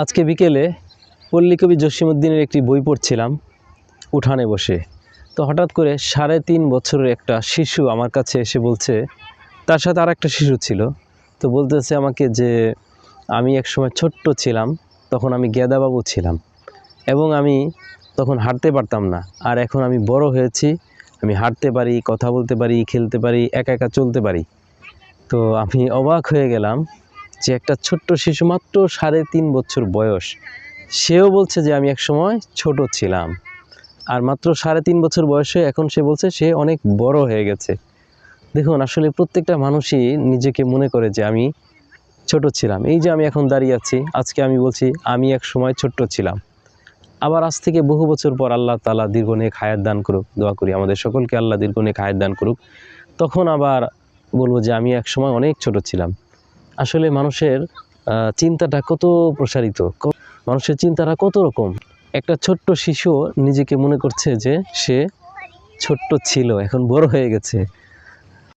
আজকে বিকেলে পল্লীকবি জসিমুদ্দিনের একটি বই পড়ছিলাম, উঠানে বসে। তো হঠাৎ করে সাড়ে তিন বছরের একটা শিশু আমার কাছে এসে বলছে, তার সাথে আর একটা শিশু ছিল, তো বলতেছে আমাকে যে আমি একসময় ছোট্ট ছিলাম, তখন আমি গেদাবাবু ছিলাম এবং আমি তখন হাঁটতে পারতাম না, আর এখন আমি বড় হয়েছি, আমি হাঁটতে পারি, কথা বলতে পারি, খেলতে পারি, একা একা চলতে পারি। তো আমি অবাক হয়ে গেলাম যে একটা ছোট্ট শিশু মাত্র সাড়ে তিন বছর বয়স, সেও বলছে যে আমি এক সময় ছোট ছিলাম। আর মাত্র সাড়ে তিন বছর বয়সে এখন সে বলছে সে অনেক বড় হয়ে গেছে। দেখুন, আসলে প্রত্যেকটা মানুষই নিজেকে মনে করে যে আমি ছোট ছিলাম। এই যে আমি এখন দাঁড়িয়ে আছি, আজকে আমি বলছি আমি এক সময় ছোট্ট ছিলাম। আবার আজ থেকে বহু বছর পর আল্লাহ তালা দীর্ঘনেক হায়াত দান করুক, দোয়া করি আমাদের সকলকে আল্লাহ দীর্ঘনেক হায়াত দান করুক। তখন আবার বলব যে আমি এক সময় অনেক ছোট ছিলাম। আসলে মানুষের চিন্তাটা কত প্রসারিত? মানুষের চিন্তাটা কত রকম? একটা ছোট্ট শিশু নিজেকে মনে করছে যে সে ছোট্ট ছিল, এখন বড় হয়ে গেছে।